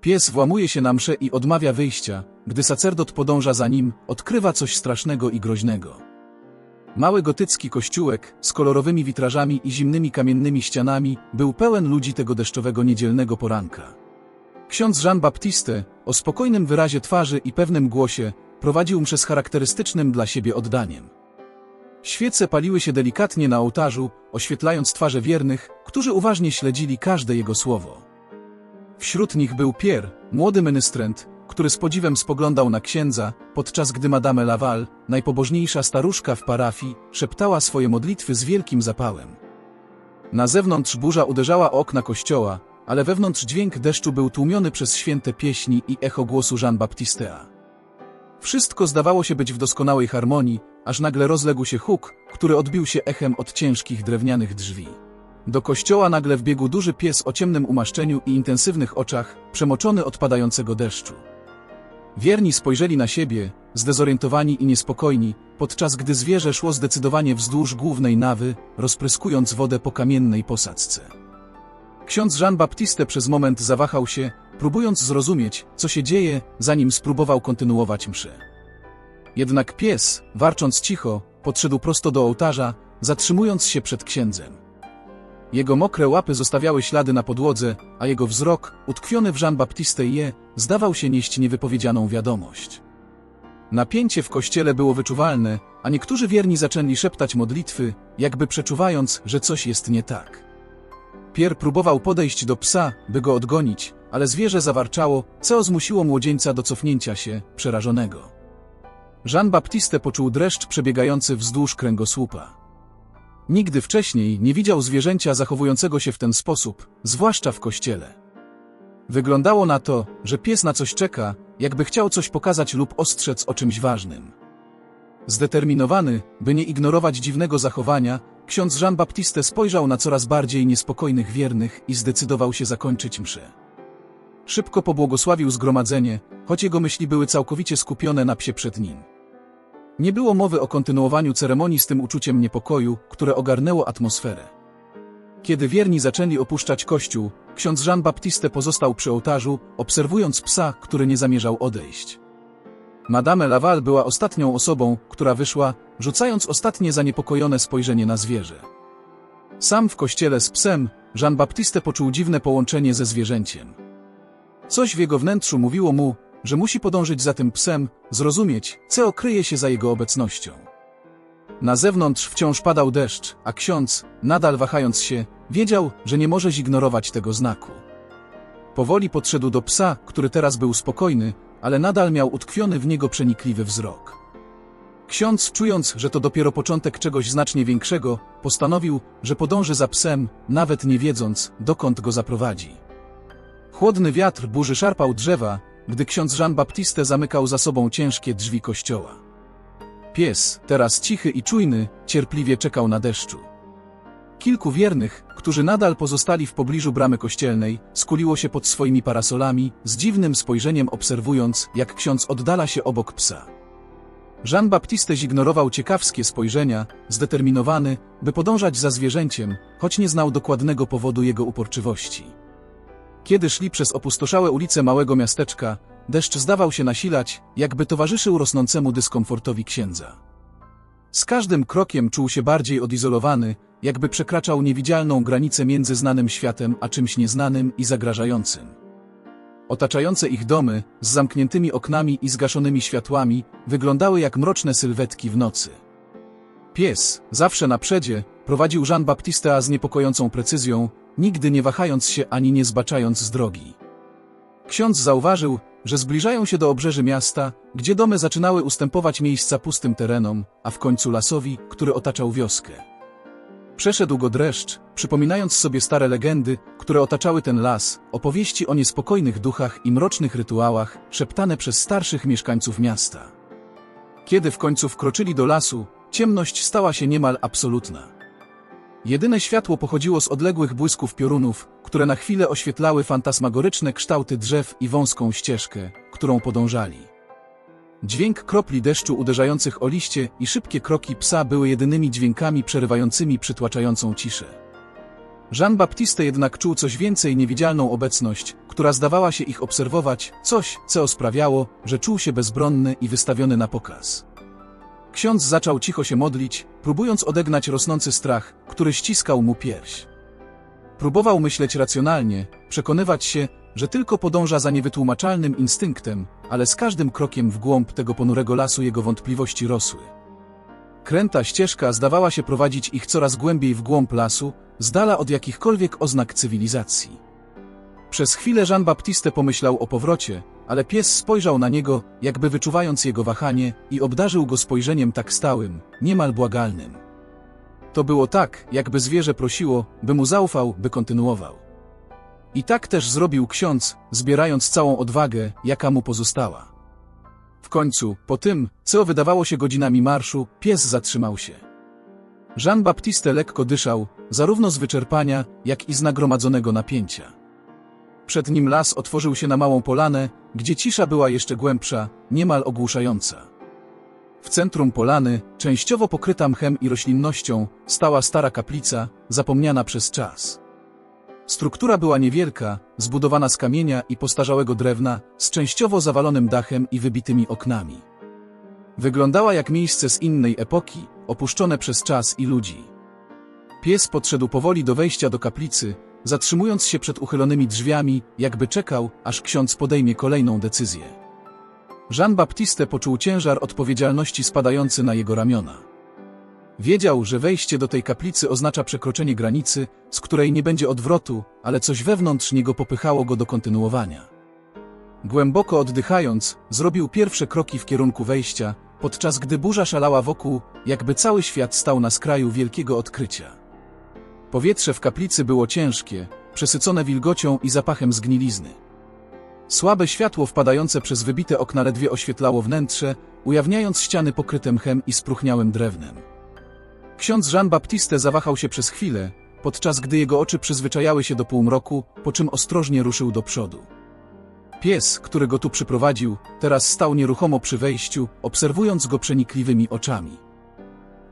Pies włamuje się na mszę i odmawia wyjścia, gdy sacerdot podąża za nim, odkrywa coś strasznego i groźnego. Mały gotycki kościółek z kolorowymi witrażami i zimnymi kamiennymi ścianami był pełen ludzi tego deszczowego niedzielnego poranka. Ksiądz Jean Baptiste, o spokojnym wyrazie twarzy i pewnym głosie, prowadził mszę z charakterystycznym dla siebie oddaniem. Świece paliły się delikatnie na ołtarzu, oświetlając twarze wiernych, którzy uważnie śledzili każde jego słowo. Wśród nich był Pierre, młody ministrant, który z podziwem spoglądał na księdza, podczas gdy Madame Laval, najpobożniejsza staruszka w parafii, szeptała swoje modlitwy z wielkim zapałem. Na zewnątrz burza uderzała o okna kościoła, ale wewnątrz dźwięk deszczu był tłumiony przez święte pieśni i echo głosu Jean Baptistea. Wszystko zdawało się być w doskonałej harmonii, aż nagle rozległ się huk, który odbił się echem od ciężkich drewnianych drzwi. Do kościoła nagle wbiegł duży pies o ciemnym umaszczeniu i intensywnych oczach, przemoczony od padającego deszczu. Wierni spojrzeli na siebie, zdezorientowani i niespokojni, podczas gdy zwierzę szło zdecydowanie wzdłuż głównej nawy, rozpryskując wodę po kamiennej posadzce. Ksiądz Jean Baptiste przez moment zawahał się, próbując zrozumieć, co się dzieje, zanim spróbował kontynuować mszę. Jednak pies, warcząc cicho, podszedł prosto do ołtarza, zatrzymując się przed księdzem. Jego mokre łapy zostawiały ślady na podłodze, a jego wzrok, utkwiony w Jean Baptiste je, zdawał się nieść niewypowiedzianą wiadomość. Napięcie w kościele było wyczuwalne, a niektórzy wierni zaczęli szeptać modlitwy, jakby przeczuwając, że coś jest nie tak. Pierre próbował podejść do psa, by go odgonić, ale zwierzę zawarczało, co zmusiło młodzieńca do cofnięcia się, przerażonego. Jean Baptiste poczuł dreszcz przebiegający wzdłuż kręgosłupa. Nigdy wcześniej nie widział zwierzęcia zachowującego się w ten sposób, zwłaszcza w kościele. Wyglądało na to, że pies na coś czeka, jakby chciał coś pokazać lub ostrzec o czymś ważnym. Zdeterminowany, by nie ignorować dziwnego zachowania, ksiądz Jean Baptiste spojrzał na coraz bardziej niespokojnych wiernych i zdecydował się zakończyć mszę. Szybko pobłogosławił zgromadzenie, choć jego myśli były całkowicie skupione na psie przed nim. Nie było mowy o kontynuowaniu ceremonii z tym uczuciem niepokoju, które ogarnęło atmosferę. Kiedy wierni zaczęli opuszczać kościół, ksiądz Jean Baptiste pozostał przy ołtarzu, obserwując psa, który nie zamierzał odejść. Madame Laval była ostatnią osobą, która wyszła, rzucając ostatnie zaniepokojone spojrzenie na zwierzę. Sam w kościele z psem, Jean Baptiste poczuł dziwne połączenie ze zwierzęciem. Coś w jego wnętrzu mówiło mu, że musi podążyć za tym psem, zrozumieć, co kryje się za jego obecnością. Na zewnątrz wciąż padał deszcz, a ksiądz, nadal wahając się, wiedział, że nie może zignorować tego znaku. Powoli podszedł do psa, który teraz był spokojny, ale nadal miał utkwiony w niego przenikliwy wzrok. Ksiądz, czując, że to dopiero początek czegoś znacznie większego, postanowił, że podąży za psem, nawet nie wiedząc, dokąd go zaprowadzi. Chłodny wiatr burzy szarpał drzewa, gdy ksiądz Jean Baptiste zamykał za sobą ciężkie drzwi kościoła. Pies, teraz cichy i czujny, cierpliwie czekał na deszczu. Kilku wiernych, którzy nadal pozostali w pobliżu bramy kościelnej, skuliło się pod swoimi parasolami, z dziwnym spojrzeniem obserwując, jak ksiądz oddala się obok psa. Jean Baptiste zignorował ciekawskie spojrzenia, zdeterminowany, by podążać za zwierzęciem, choć nie znał dokładnego powodu jego uporczywości. Kiedy szli przez opustoszałe ulice małego miasteczka, deszcz zdawał się nasilać, jakby towarzyszył rosnącemu dyskomfortowi księdza. Z każdym krokiem czuł się bardziej odizolowany, jakby przekraczał niewidzialną granicę między znanym światem a czymś nieznanym i zagrażającym. Otaczające ich domy, z zamkniętymi oknami i zgaszonymi światłami, wyglądały jak mroczne sylwetki w nocy. Pies, zawsze na przedzie, prowadził Jean Baptiste z niepokojącą precyzją, nigdy nie wahając się ani nie zbaczając z drogi. Ksiądz zauważył, że zbliżają się do obrzeży miasta, gdzie domy zaczynały ustępować miejsca pustym terenom, a w końcu lasowi, który otaczał wioskę. Przeszedł go dreszcz, przypominając sobie stare legendy, które otaczały ten las, opowieści o niespokojnych duchach i mrocznych rytuałach, szeptane przez starszych mieszkańców miasta. Kiedy w końcu wkroczyli do lasu, ciemność stała się niemal absolutna. Jedyne światło pochodziło z odległych błysków piorunów, które na chwilę oświetlały fantasmagoryczne kształty drzew i wąską ścieżkę, którą podążali. Dźwięk kropli deszczu uderzających o liście i szybkie kroki psa były jedynymi dźwiękami przerywającymi przytłaczającą ciszę. Jean Baptiste jednak czuł coś więcej niewidzialną obecność, która zdawała się ich obserwować, coś, co sprawiało, że czuł się bezbronny i wystawiony na pokaz. Ksiądz zaczął cicho się modlić, próbując odegnać rosnący strach, który ściskał mu pierś. Próbował myśleć racjonalnie, przekonywać się, że tylko podąża za niewytłumaczalnym instynktem, ale z każdym krokiem w głąb tego ponurego lasu jego wątpliwości rosły. Kręta ścieżka zdawała się prowadzić ich coraz głębiej w głąb lasu, z dala od jakichkolwiek oznak cywilizacji. Przez chwilę Jean-Baptiste pomyślał o powrocie, ale pies spojrzał na niego, jakby wyczuwając jego wahanie i obdarzył go spojrzeniem tak stałym, niemal błagalnym. To było tak, jakby zwierzę prosiło, by mu zaufał, by kontynuował. I tak też zrobił ksiądz, zbierając całą odwagę, jaka mu pozostała. W końcu, po tym, co wydawało się godzinami marszu, pies zatrzymał się. Jean-Baptiste lekko dyszał, zarówno z wyczerpania, jak i z nagromadzonego napięcia. Przed nim las otworzył się na małą polanę, gdzie cisza była jeszcze głębsza, niemal ogłuszająca. W centrum polany, częściowo pokryta mchem i roślinnością, stała stara kaplica, zapomniana przez czas. Struktura była niewielka, zbudowana z kamienia i postarzałego drewna, z częściowo zawalonym dachem i wybitymi oknami. Wyglądała jak miejsce z innej epoki, opuszczone przez czas i ludzi. Pies podszedł powoli do wejścia do kaplicy, zatrzymując się przed uchylonymi drzwiami, jakby czekał, aż ksiądz podejmie kolejną decyzję. Jean-Baptiste poczuł ciężar odpowiedzialności spadający na jego ramiona. Wiedział, że wejście do tej kaplicy oznacza przekroczenie granicy, z której nie będzie odwrotu, ale coś wewnątrz niego popychało go do kontynuowania. Głęboko oddychając, zrobił pierwsze kroki w kierunku wejścia, podczas gdy burza szalała wokół, jakby cały świat stał na skraju wielkiego odkrycia. Powietrze w kaplicy było ciężkie, przesycone wilgocią i zapachem zgnilizny. Słabe światło wpadające przez wybite okna ledwie oświetlało wnętrze, ujawniając ściany pokryte mchem i spróchniałym drewnem. Ksiądz Jean-Baptiste zawahał się przez chwilę, podczas gdy jego oczy przyzwyczajały się do półmroku, po czym ostrożnie ruszył do przodu. Pies, który go tu przyprowadził, teraz stał nieruchomo przy wejściu, obserwując go przenikliwymi oczami.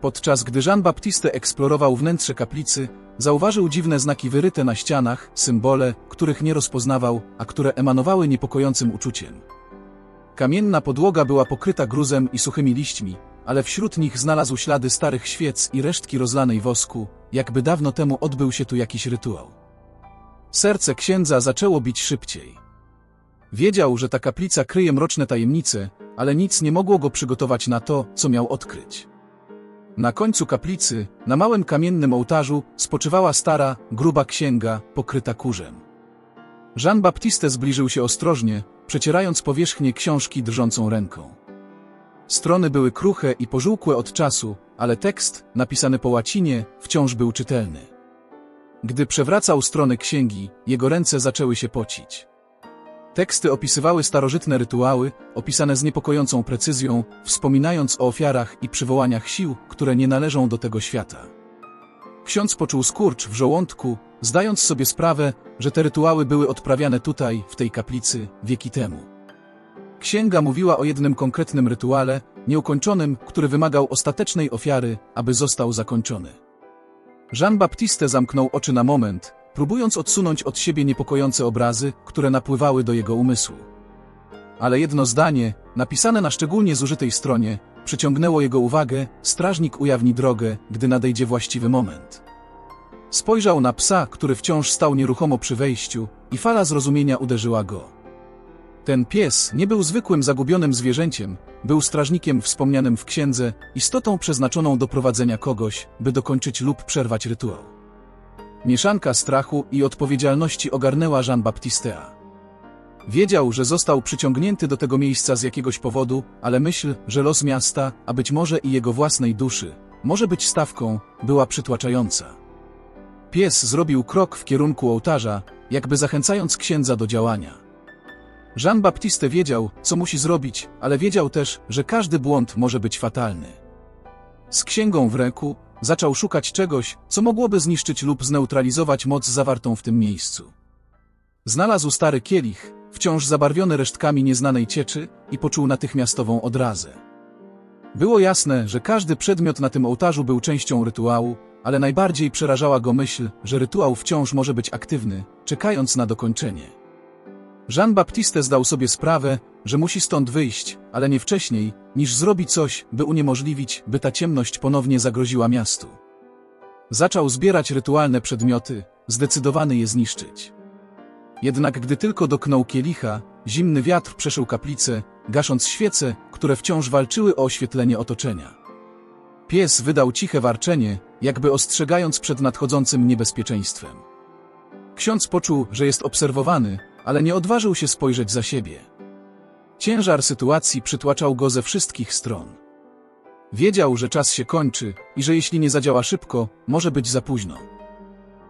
Podczas gdy Jean-Baptiste eksplorował wnętrze kaplicy, zauważył dziwne znaki wyryte na ścianach, symbole, których nie rozpoznawał, a które emanowały niepokojącym uczuciem. Kamienna podłoga była pokryta gruzem i suchymi liśćmi, ale wśród nich znalazł ślady starych świec i resztki rozlanej wosku, jakby dawno temu odbył się tu jakiś rytuał. Serce księdza zaczęło bić szybciej. Wiedział, że ta kaplica kryje mroczne tajemnice, ale nic nie mogło go przygotować na to, co miał odkryć. Na końcu kaplicy, na małym kamiennym ołtarzu, spoczywała stara, gruba księga, pokryta kurzem. Jean-Baptiste zbliżył się ostrożnie, przecierając powierzchnię książki drżącą ręką. Strony były kruche i pożółkłe od czasu, ale tekst, napisany po łacinie, wciąż był czytelny. Gdy przewracał strony księgi, jego ręce zaczęły się pocić. Teksty opisywały starożytne rytuały, opisane z niepokojącą precyzją, wspominając o ofiarach i przywołaniach sił, które nie należą do tego świata. Ksiądz poczuł skurcz w żołądku, zdając sobie sprawę, że te rytuały były odprawiane tutaj, w tej kaplicy, wieki temu. Księga mówiła o jednym konkretnym rytuale, nieukończonym, który wymagał ostatecznej ofiary, aby został zakończony. Jean-Baptiste zamknął oczy na moment, próbując odsunąć od siebie niepokojące obrazy, które napływały do jego umysłu. Ale jedno zdanie, napisane na szczególnie zużytej stronie, przyciągnęło jego uwagę, strażnik ujawni drogę, gdy nadejdzie właściwy moment. Spojrzał na psa, który wciąż stał nieruchomo przy wejściu, i fala zrozumienia uderzyła go. Ten pies nie był zwykłym zagubionym zwierzęciem, był strażnikiem wspomnianym w księdze, istotą przeznaczoną do prowadzenia kogoś, by dokończyć lub przerwać rytuał. Mieszanka strachu i odpowiedzialności ogarnęła Jean-Baptistea. Wiedział, że został przyciągnięty do tego miejsca z jakiegoś powodu, ale myśl, że los miasta, a być może i jego własnej duszy, może być stawką, była przytłaczająca. Pies zrobił krok w kierunku ołtarza, jakby zachęcając księdza do działania. Jean-Baptiste wiedział, co musi zrobić, ale wiedział też, że każdy błąd może być fatalny. Z księgą w ręku, Zaczął szukać czegoś, co mogłoby zniszczyć lub zneutralizować moc zawartą w tym miejscu. Znalazł stary kielich, wciąż zabarwiony resztkami nieznanej cieczy i poczuł natychmiastową odrazę. Było jasne, że każdy przedmiot na tym ołtarzu był częścią rytuału, ale najbardziej przerażała go myśl, że rytuał wciąż może być aktywny, czekając na dokończenie. Jean-Baptiste zdał sobie sprawę, że musi stąd wyjść, ale nie wcześniej, niż zrobi coś, by uniemożliwić, by ta ciemność ponownie zagroziła miastu. Zaczął zbierać rytualne przedmioty, zdecydowany je zniszczyć. Jednak gdy tylko doknął kielicha, zimny wiatr przeszył kaplicę, gasząc świece, które wciąż walczyły o oświetlenie otoczenia. Pies wydał ciche warczenie, jakby ostrzegając przed nadchodzącym niebezpieczeństwem. Ksiądz poczuł, że jest obserwowany, ale nie odważył się spojrzeć za siebie. Ciężar sytuacji przytłaczał go ze wszystkich stron. Wiedział, że czas się kończy i że jeśli nie zadziała szybko, może być za późno.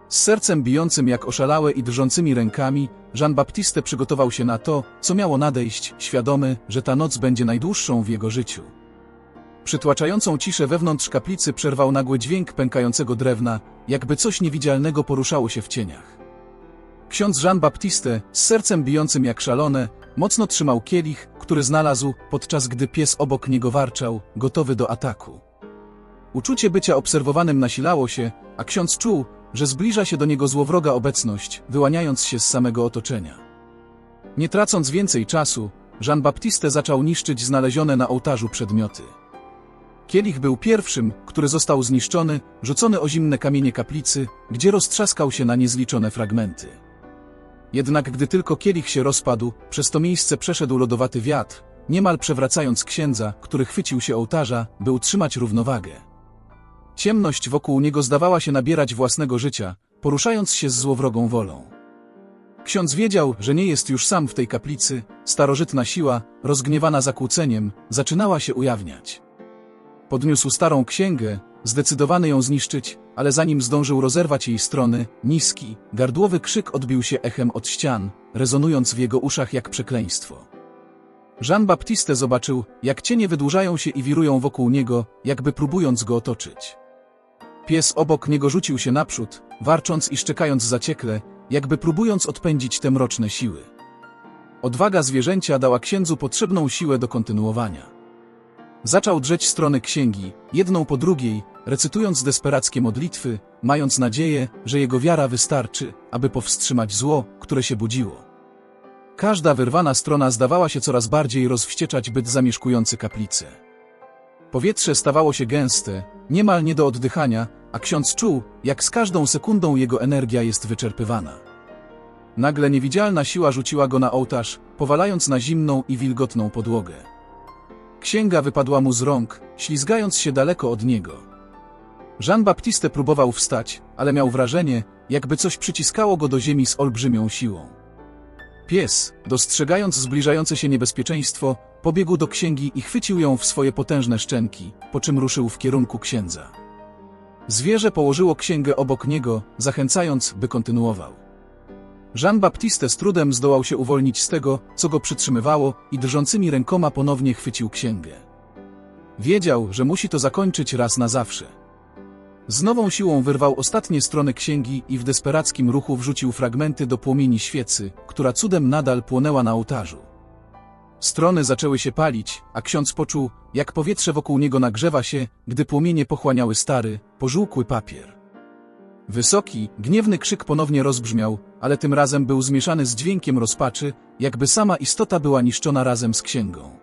Z sercem bijącym jak oszalałe i drżącymi rękami, Jean-Baptiste przygotował się na to, co miało nadejść, świadomy, że ta noc będzie najdłuższą w jego życiu. Przytłaczającą ciszę wewnątrz kaplicy przerwał nagły dźwięk pękającego drewna, jakby coś niewidzialnego poruszało się w cieniach. Ksiądz Jean-Baptiste, z sercem bijącym jak szalone, mocno trzymał kielich, który znalazł, podczas gdy pies obok niego warczał, gotowy do ataku. Uczucie bycia obserwowanym nasilało się, a ksiądz czuł, że zbliża się do niego złowroga obecność, wyłaniając się z samego otoczenia. Nie tracąc więcej czasu, Jean-Baptiste zaczął niszczyć znalezione na ołtarzu przedmioty. Kielich był pierwszym, który został zniszczony, rzucony o zimne kamienie kaplicy, gdzie roztrzaskał się na niezliczone fragmenty. Jednak gdy tylko kielich się rozpadł, przez to miejsce przeszedł lodowaty wiatr, niemal przewracając księdza, który chwycił się ołtarza, by utrzymać równowagę. Ciemność wokół niego zdawała się nabierać własnego życia, poruszając się z złowrogą wolą. Ksiądz wiedział, że nie jest już sam w tej kaplicy, starożytna siła, rozgniewana zakłóceniem, zaczynała się ujawniać. Podniósł starą księgę, zdecydowany ją zniszczyć, ale zanim zdążył rozerwać jej strony, niski, gardłowy krzyk odbił się echem od ścian, rezonując w jego uszach jak przekleństwo. Jean-Baptiste zobaczył, jak cienie wydłużają się i wirują wokół niego, jakby próbując go otoczyć. Pies obok niego rzucił się naprzód, warcząc i szczekając zaciekle, jakby próbując odpędzić te mroczne siły. Odwaga zwierzęcia dała księdzu potrzebną siłę do kontynuowania. Zaczął drzeć strony księgi, jedną po drugiej, recytując desperackie modlitwy, mając nadzieję, że jego wiara wystarczy, aby powstrzymać zło, które się budziło. Każda wyrwana strona zdawała się coraz bardziej rozwścieczać byt zamieszkujący kaplicę. Powietrze stawało się gęste, niemal nie do oddychania, a ksiądz czuł, jak z każdą sekundą jego energia jest wyczerpywana. Nagle niewidzialna siła rzuciła go na ołtarz, powalając na zimną i wilgotną podłogę. Księga wypadła mu z rąk, ślizgając się daleko od niego. Jean-Baptiste próbował wstać, ale miał wrażenie, jakby coś przyciskało go do ziemi z olbrzymią siłą. Pies, dostrzegając zbliżające się niebezpieczeństwo, pobiegł do księgi i chwycił ją w swoje potężne szczęki, po czym ruszył w kierunku księdza. Zwierzę położyło księgę obok niego, zachęcając, by kontynuował. Jean-Baptiste z trudem zdołał się uwolnić z tego, co go przytrzymywało i drżącymi rękoma ponownie chwycił księgę. Wiedział, że musi to zakończyć raz na zawsze. Z nową siłą wyrwał ostatnie strony księgi i w desperackim ruchu wrzucił fragmenty do płomieni świecy, która cudem nadal płonęła na ołtarzu. Strony zaczęły się palić, a ksiądz poczuł, jak powietrze wokół niego nagrzewa się, gdy płomienie pochłaniały stary, pożółkły papier. Wysoki, gniewny krzyk ponownie rozbrzmiał, ale tym razem był zmieszany z dźwiękiem rozpaczy, jakby sama istota była niszczona razem z księgą.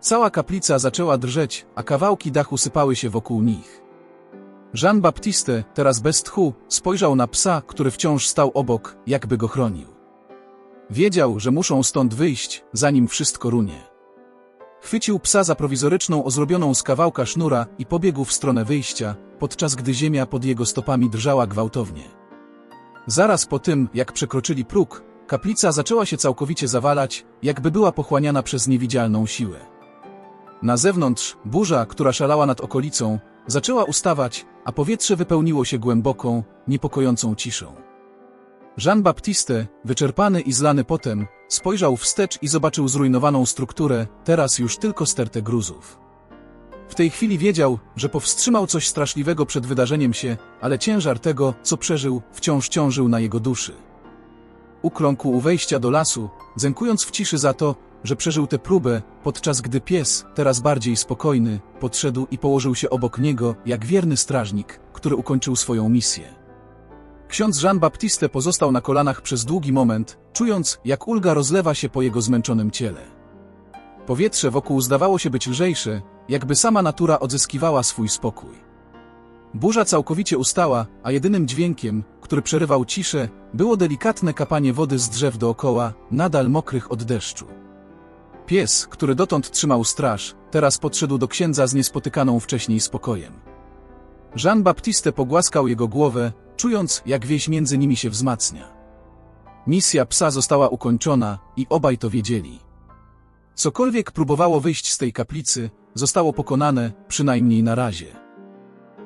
Cała kaplica zaczęła drżeć, a kawałki dachu sypały się wokół nich. Jean-Baptiste, teraz bez tchu, spojrzał na psa, który wciąż stał obok, jakby go chronił. Wiedział, że muszą stąd wyjść, zanim wszystko runie. Chwycił psa za prowizoryczną ozrobioną z kawałka sznura i pobiegł w stronę wyjścia, podczas gdy ziemia pod jego stopami drżała gwałtownie. Zaraz po tym, jak przekroczyli próg, kaplica zaczęła się całkowicie zawalać, jakby była pochłaniana przez niewidzialną siłę. Na zewnątrz, burza, która szalała nad okolicą, zaczęła ustawać, a powietrze wypełniło się głęboką, niepokojącą ciszą. Jean-Baptiste, wyczerpany i zlany potem, spojrzał wstecz i zobaczył zrujnowaną strukturę, teraz już tylko stertę gruzów. W tej chwili wiedział, że powstrzymał coś straszliwego przed wydarzeniem się, ale ciężar tego, co przeżył, wciąż ciążył na jego duszy. Ukląkł u wejścia do lasu, dzękując w ciszy za to, że przeżył tę próbę, podczas gdy pies, teraz bardziej spokojny, podszedł i położył się obok niego, jak wierny strażnik, który ukończył swoją misję. Ksiądz Jean-Baptiste pozostał na kolanach przez długi moment, czując, jak ulga rozlewa się po jego zmęczonym ciele. Powietrze wokół zdawało się być lżejsze, jakby sama natura odzyskiwała swój spokój. Burza całkowicie ustała, a jedynym dźwiękiem, który przerywał ciszę, było delikatne kapanie wody z drzew dookoła, nadal mokrych od deszczu. Pies, który dotąd trzymał straż, teraz podszedł do księdza z niespotykaną wcześniej spokojem. Jean-Baptiste pogłaskał jego głowę, czując, jak więź między nimi się wzmacnia. Misja psa została ukończona i obaj to wiedzieli. Cokolwiek próbowało wyjść z tej kaplicy, zostało pokonane, przynajmniej na razie.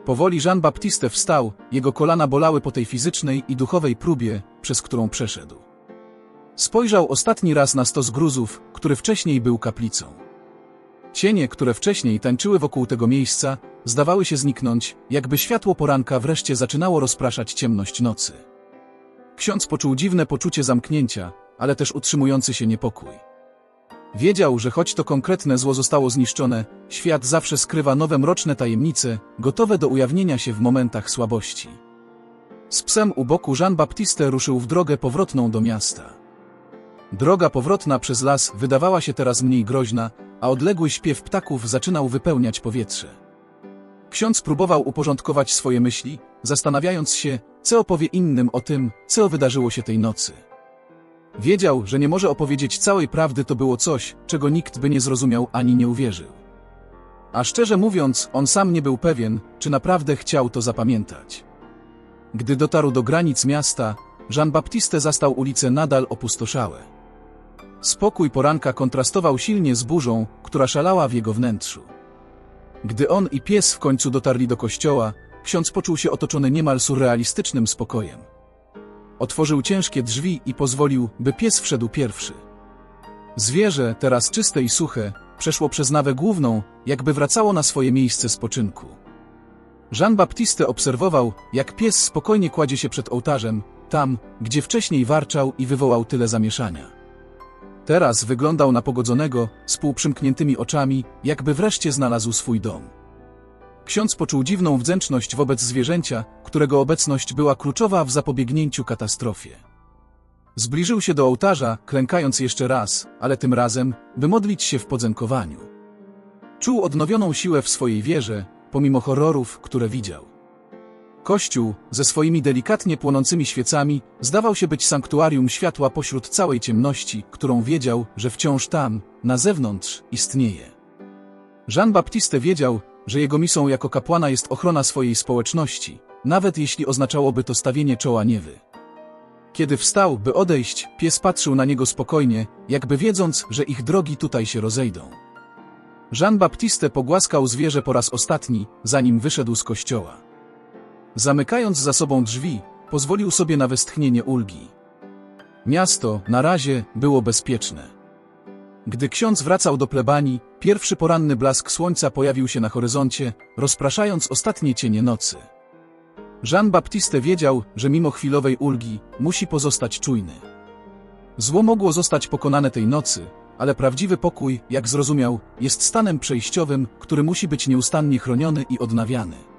Powoli Jean-Baptiste wstał, jego kolana bolały po tej fizycznej i duchowej próbie, przez którą przeszedł. Spojrzał ostatni raz na stos gruzów, który wcześniej był kaplicą. Cienie, które wcześniej tańczyły wokół tego miejsca, zdawały się zniknąć, jakby światło poranka wreszcie zaczynało rozpraszać ciemność nocy. Ksiądz poczuł dziwne poczucie zamknięcia, ale też utrzymujący się niepokój. Wiedział, że choć to konkretne zło zostało zniszczone, świat zawsze skrywa nowe mroczne tajemnice, gotowe do ujawnienia się w momentach słabości. Z psem u boku Jean-Baptiste ruszył w drogę powrotną do miasta. Droga powrotna przez las wydawała się teraz mniej groźna, a odległy śpiew ptaków zaczynał wypełniać powietrze. Ksiądz próbował uporządkować swoje myśli, zastanawiając się, co opowie innym o tym, co wydarzyło się tej nocy. Wiedział, że nie może opowiedzieć całej prawdy, to było coś, czego nikt by nie zrozumiał ani nie uwierzył. A szczerze mówiąc, on sam nie był pewien, czy naprawdę chciał to zapamiętać. Gdy dotarł do granic miasta, Jean-Baptiste zastał ulice nadal opustoszałe. Spokój poranka kontrastował silnie z burzą, która szalała w jego wnętrzu. Gdy on i pies w końcu dotarli do kościoła, ksiądz poczuł się otoczony niemal surrealistycznym spokojem. Otworzył ciężkie drzwi i pozwolił, by pies wszedł pierwszy. Zwierzę, teraz czyste i suche, przeszło przez nawę główną, jakby wracało na swoje miejsce spoczynku. Jean-Baptiste obserwował, jak pies spokojnie kładzie się przed ołtarzem, tam, gdzie wcześniej warczał i wywołał tyle zamieszania. Teraz wyglądał na pogodzonego, z półprzymkniętymi oczami, jakby wreszcie znalazł swój dom. Ksiądz poczuł dziwną wdzięczność wobec zwierzęcia, którego obecność była kluczowa w zapobiegnięciu katastrofie. Zbliżył się do ołtarza, klękając jeszcze raz, ale tym razem, by modlić się w podziękowaniu. Czuł odnowioną siłę w swojej wierze, pomimo horrorów, które widział. Kościół, ze swoimi delikatnie płonącymi świecami, zdawał się być sanktuarium światła pośród całej ciemności, którą wiedział, że wciąż tam, na zewnątrz, istnieje. Jean-Baptiste wiedział, że jego misją jako kapłana jest ochrona swojej społeczności, nawet jeśli oznaczałoby to stawienie czoła niewy. Kiedy wstał, by odejść, pies patrzył na niego spokojnie, jakby wiedząc, że ich drogi tutaj się rozejdą. Jean-Baptiste pogłaskał zwierzę po raz ostatni, zanim wyszedł z kościoła. Zamykając za sobą drzwi, pozwolił sobie na westchnienie ulgi. Miasto, na razie, było bezpieczne. Gdy ksiądz wracał do plebanii, pierwszy poranny blask słońca pojawił się na horyzoncie, rozpraszając ostatnie cienie nocy. Jean-Baptiste wiedział, że mimo chwilowej ulgi, musi pozostać czujny. Zło mogło zostać pokonane tej nocy, ale prawdziwy pokój, jak zrozumiał, jest stanem przejściowym, który musi być nieustannie chroniony i odnawiany.